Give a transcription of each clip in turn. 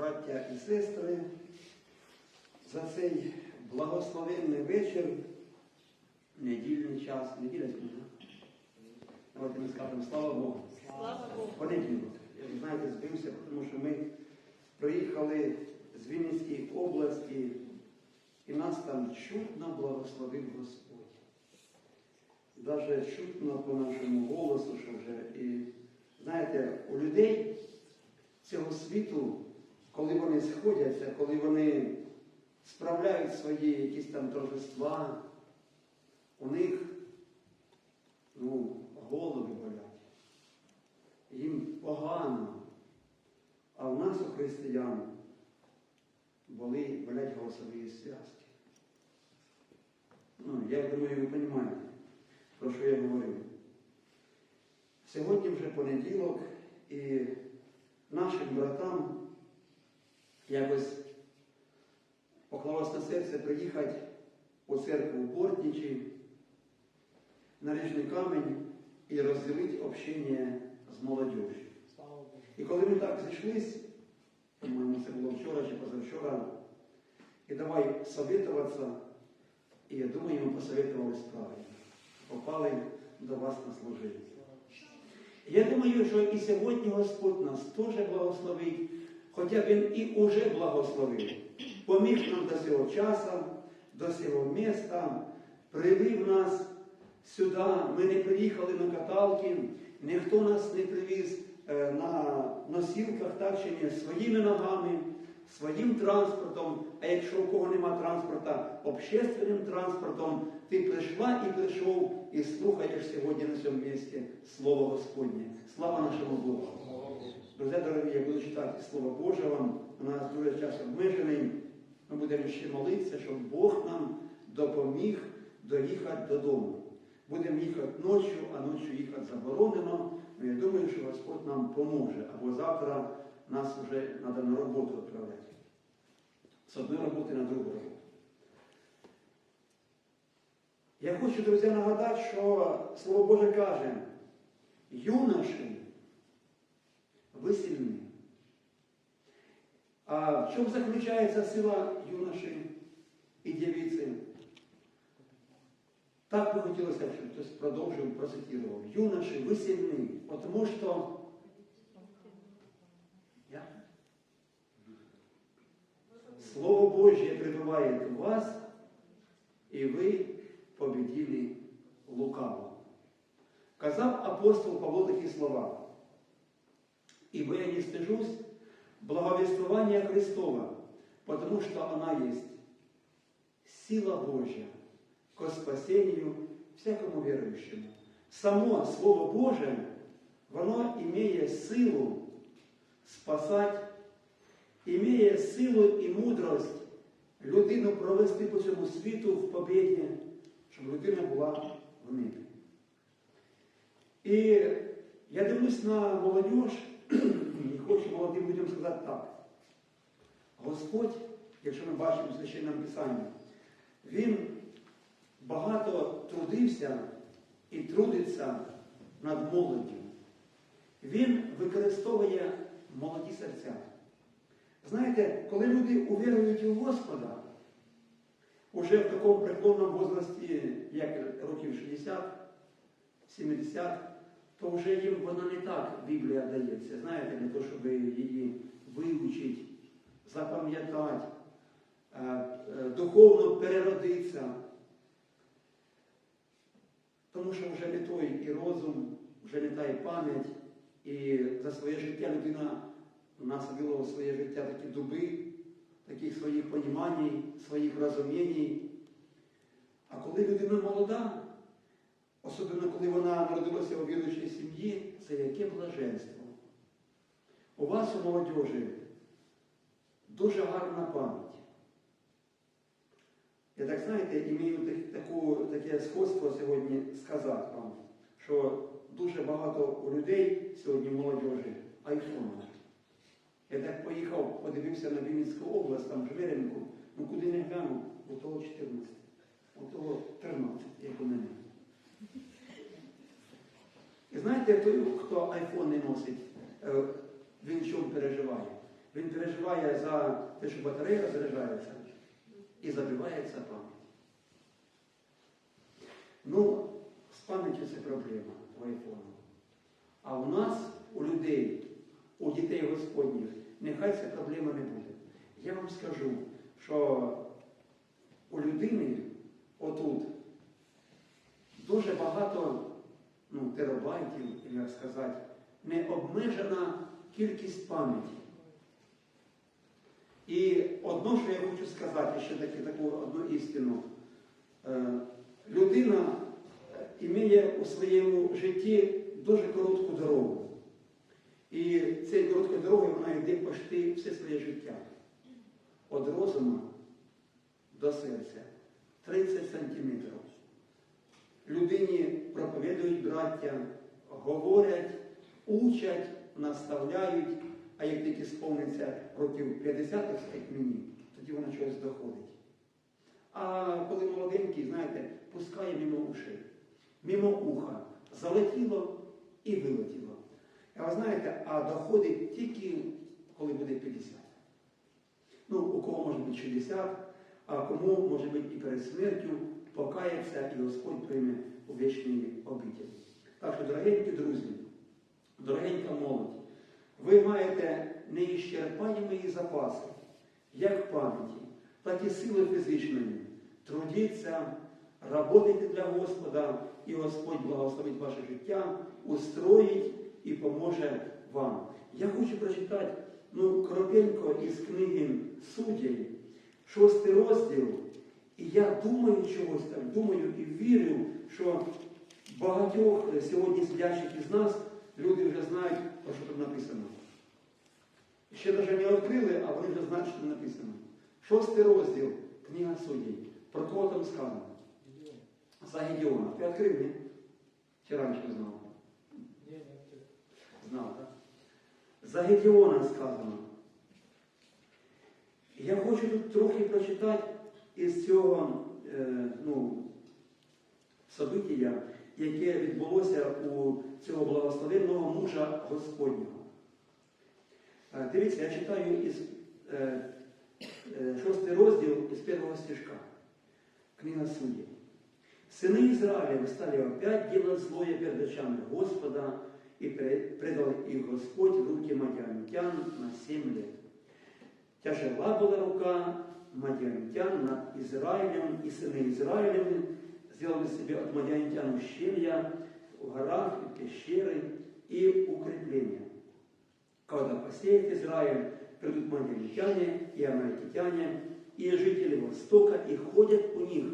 браття і сестри, за цей благословенний вечір, недільний час, неділя сьогодні. Давайте ми скажемо слава Богу. Слава Богу. Понеділок. Я знаєте, збився, тому що ми приїхали з Вінницької області, і нас там чутно благословив Господь. Даже чутно по нашому голосу, що вже. І знаєте, у людей цього світу, коли вони сходяться, коли вони справляють свої якісь там торжества, у них ну, голови болять їм погано. А в нас, у християн, були, болять голосові зв'язки. Ну, я думаю, ви розумієте, про що я говорю. Сьогодні вже понеділок, і нашим братам якось поклалось на серце приїхати у церкву в Бортничі, на річний камінь і розділити общення з молодежю. І коли ми так зійшлись, по-моєму, це було вчора чи позавчора, і давай советуватися, і я думаю, ми посоветувались правильно. Попали до вас на служіння. Я думаю, що і сьогодні Господь нас теж благословить, хоча Він і уже благословив. Поміг нам до цього часу, до цього міста, привів нас сюди. Ми не приїхали на каталки, ніхто нас не привіз е, на носілках, так чи ні, своїми ногами, своїм транспортом. А якщо у кого нема транспорта, общественним транспортом, ти прийшла і прийшов і слухаєш сьогодні на цьому місці Слово Господнє. Слава нашому Богу! Друзі, дорогі, я буду читати Слово Боже вам. У нас дуже час обмежений. Ми будемо ще молитися, щоб Бог нам допоміг доїхати додому. Будемо їхати ночі, а ночі їхати заборонено. Ну, я думаю, що Господь нам поможе. Або завтра нас вже треба на роботу відправляти. З одної роботи на другу роботу. Я хочу, друзі, нагадати, що Слово Боже каже, юноші, ви сильні. А в чому заключається сила юноші і дівиці? Так би хотілося, щоб хтось продовжив, процитував. Юноші, ви сильні, тому що Я? Слово Божє пребуває у вас, і ви победили лукаво. Казав апостол Павло такі слова. Ибо я не стыжусь благовествования Христова, потому что она есть сила Божья ко спасению всякому верующему. Само Слово Боже, воно имеє силу спасати, имеє силу і мудрость людину провести по цьому світу в побіді, щоб людина була в небі. І я дивлюсь на молодіж і хочу молодим людям сказати так. Господь, якщо ми бачимо в священному Писанні, Він багато трудився і трудиться над молоддю. Він використовує молоді серця. Знаєте, коли люди увірують у Господа, уже в такому преклонному возрасті, як років 60, 70, то вже їм вона не так Біблія дається. Знаєте, для того, щоб її вивчити, запам'ятати, е, е, духовно переродитися. Тому що вже не той і розум, вже не та і пам'ять, і за своє життя людина насадила у своє життя такі дуби, таких своїх понімань, своїх розумінь. А коли людина молода, особливо коли вона народилася у віруючій сім'ї, це яке блаженство. У вас у молодежі дуже гарна пам'ять. Я так знаєте, імію таку, таке сходство сьогодні сказати вам, що дуже багато у людей сьогодні молодежі айфонів. Я так поїхав, подивився на Вінницьку область, там Жмеренку, ну куди не глянув, у того 14, у того 13, як у мене. І знаєте, той, хто айфон не носить, е, він чому переживає? Він переживає за те, що батарея розряджається і забивається пам'ять. Ну, з пам'яттю це проблема по айфону. А у нас, у людей, у дітей Господніх, нехай ця проблема не буде. Я вам скажу, що у людини отут дуже багато ну, терабайтів, як сказати, необмежена кількість пам'яті. І одно, що я хочу сказати, ще таки, таку одну істину. Е, людина е, має у своєму житті дуже коротку дорогу. І цією короткою дорогою вона йде почти все своє життя. Від розуму до серця 30 сантиметрів. Проповідують браття, говорять, учать, наставляють, а як тільки сповниться років 50, так сказать, мені, тоді вона чогось доходить. А коли молоденький, знаєте, пускає мимо ушей, мимо уха, залетіло і вилетіло. А ви знаєте, а доходить тільки, коли буде 50. Ну, у кого може бути 60, а кому може бути і перед смертю покається, і Господь прийме у вічній обіді. Так що, дорогенькі друзі, дорогенька молодь, ви маєте неіщерпаємі запаси, як пам'яті, так і сили фізичної. Трудіться, работайте для Господа, і Господь благословить ваше життя, устроїть і поможе вам. Я хочу прочитати ну, коротенько із книги Суддів, шостий розділ. І я думаю чогось там, думаю і вірю, що багатьох сьогодні сидячих із нас люди вже знають, про що тут написано. Ще навіть не відкрили, а вони вже знають, що там написано. Шостий розділ, книга суддів. Про кого там сказано? За Гедеона. Ти відкрив, ні? Чи раніше знав? Знав, так? За Гедеона сказано. Я хочу тут трохи прочитати із цього е, ну, события, яке відбулося у цього благословенного мужа Господнього. Е, Дивіться, я читаю із е, е, шостий розділ із першого стишка. Книга Суддів. Сыны Израиля стали опять делать злое перед очами Господа, и предал их Господь в руки мадианитян на семь лет. Тяжела была рука мадианитян над Израилем, и сыны Израилевы сделали себе от мадианитян ущелья в горах, и пещеры и укрепления. Когда посеет Израиль, придут мадианитяне и амаликитяне, и жители Востока, и ходят у них,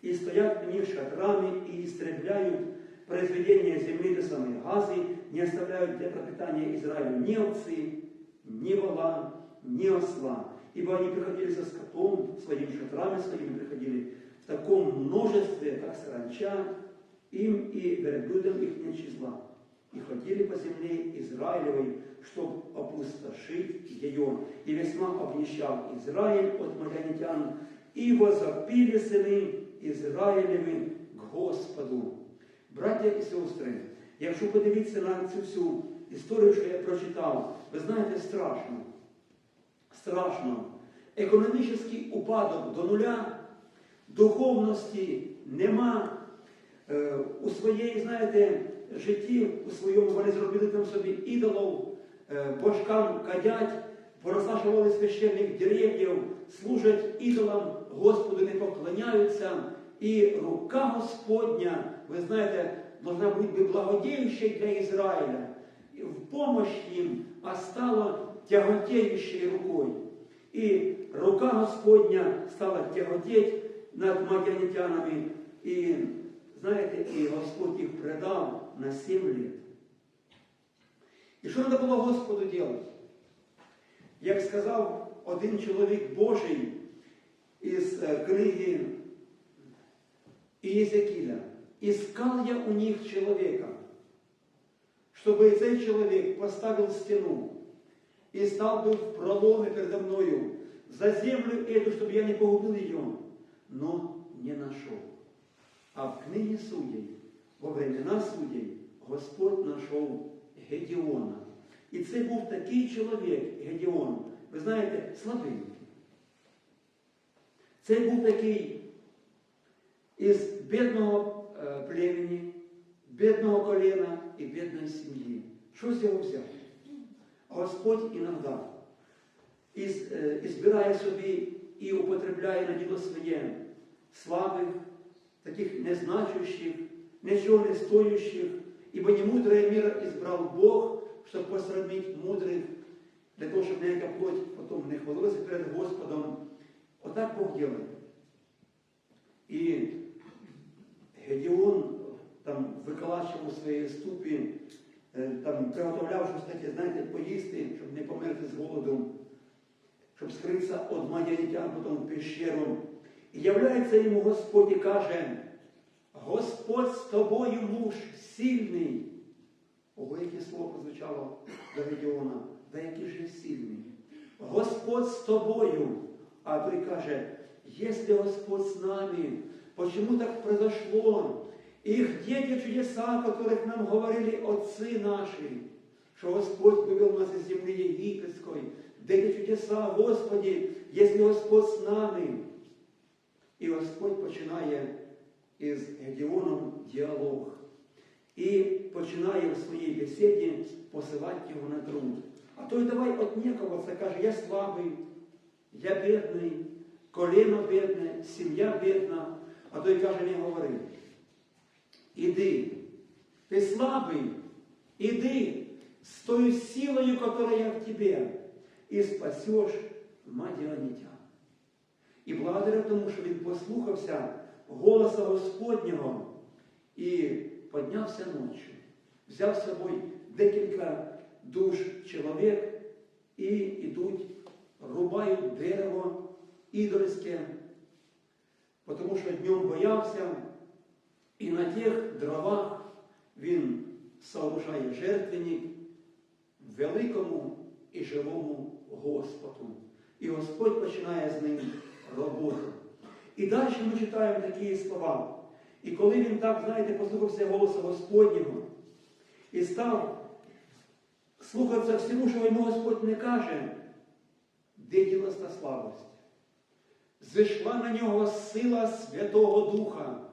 и стоят у них шатрами, и истребляют произведение земли до самой Газы, не оставляют для пропитания Израилю ни овцы, ни вола, ни осла. Ибо они приходили со скотом, своими шатрами своими приходили в таком множестве, как саранча, им и верблюдам их нет числа. И ходили по земле Израилевой, чтобы опустошить ее. И весьма обнищал Израиль от мадянитян, и возопили сыны Израилевы к Господу. Браття і сестри, якщо подивитися на цю всю історію, що я прочитав, ви знаєте, страшно. Страшно. Економічний упадок до нуля, духовності нема. Е, у своєї, знаєте, житті, у своєму вони зробили там собі ідолов, е, божкам кадять, порозсашували священних дерев'їв, служать ідолам, Господу не поклоняються. І рука Господня, ви знаєте, должна бути благодіючою для Ізраїля, в помощь їм, а стала тяготеючою рукою. І рука Господня стала тяготеть над мадянитянами. І, знаєте, і Господь їх предав на сім літ. І що треба було Господу робити? Як сказав один чоловік Божий із книги Иезекииля. Искал я у них человека, чтобы цей человек поставил стену и стал бы в проломе передо мною за землю эту, чтобы я не погубил ее, но не нашел. А в книге судей, во времена судей, Господь нашел Гедеона. І це був такий чоловік, Гедіон, ви знаєте, слабий. Це був такий із бідного е, племені, бідного коліна і бідної сім'ї. Що з його взяти? Господь іноді із, е, і збирає собі і употребляє на діло своє слабих, таких незначущих, нічого не стоящих, ибо не мудрая мира избрал Бог, чтобы посрамить мудрых, для того, чтобы некая плоть потом не хвалилась перед Господом. Отак Бог делает. І Гедіон там виколачував свої ступі, е, там приготовляв щось таке, знаєте, поїсти, щоб не померти з голоду, щоб скритися від мадянитян потім в пещеру. І являється йому Господь і каже, Господь з тобою муж сильний. Ого, яке слово прозвучало до Гедіона, да який же сильний. Господь з тобою. А той каже, если Господь с нами, почему так произошло? И где те чудеса, о которых нам говорили отцы наши, что Господь вывел нас из земли египетской? Где те чудеса, Господи, если Господь с нами? І Господь починає із Гедіоном діалог. І починає в своїй бесіді посилати його на труд. А той давай отнекуватися, каже, я слабий, я бідний, коліно бідне, сім'я бідна, а той каже, не говори. Іди, ти слабий, іди з тою силою, яка я в тебе, і спасеш мадіанітян. І благодаря тому, що він послухався голоса Господнього і піднявся ночі, взяв з собою декілька душ чоловік і йдуть, рубають дерево ідольське, тому що днем боявся, і на тих дровах він сооружає жертвенник великому і живому Господу. І Господь починає з ним роботу. І далі ми читаємо такі слова. І коли він так, знаєте, послухався голосу Господнього і став слухатися всьому, що йому Господь не каже, де ділась та слабость. Зійшла на нього сила Святого Духа,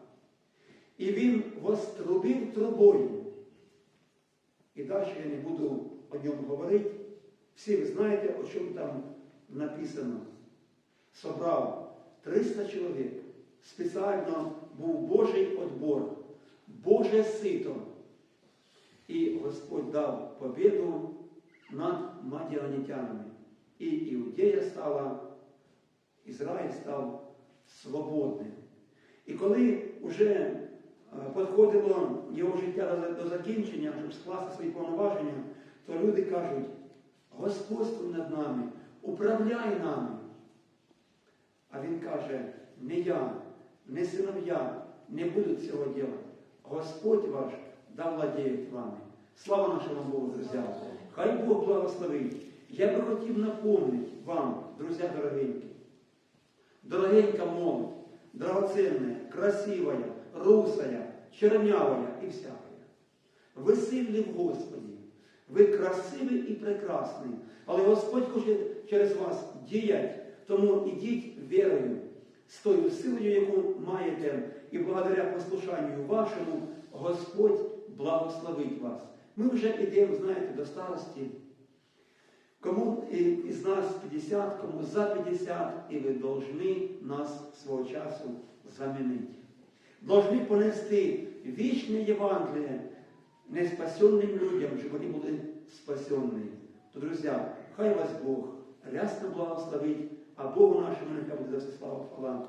і він вострубив трубою. І далі я не буду о ньому говорити. Всі ви знаєте, о чому там написано. Собрав 300 чоловік. Спеціально був Божий отбор, Боже сито. І Господь дав побіду над мадіанітянами. І Іудея стала, Ізраїль став свободним. І коли вже підходило його життя до закінчення, щоб скласти свої повноваження, то люди кажуть, Господствуй над нами, управляй нами. А він каже, не я, не синов'я не будуть цього робити. Господь ваш да владіє вами. Слава нашому Богу, друзі. Хай Бог благословить. Я би хотів напомнити вам, друзі дорогенькі, дорогенька молодь, драгоценная, красивая, русая, чернявая и всякая. Ви сильні в Господі, ви красиві і прекрасні, але Господь хоче через вас діяти, тому ідіть вірою, з тою силою, яку маєте, і благодаря послушанню вашому Господь благословить вас. Ми вже йдемо, знаєте, до старості. Кому із нас 50, кому за 50, і ви повинні нас свого часу замінити. Должны понести вічне Євангеліє неспасенним людям, щоб вони були спасенні. То, друзі, хай вас Бог рясно благословить, а Богу нашому нехай буде за слава хвала.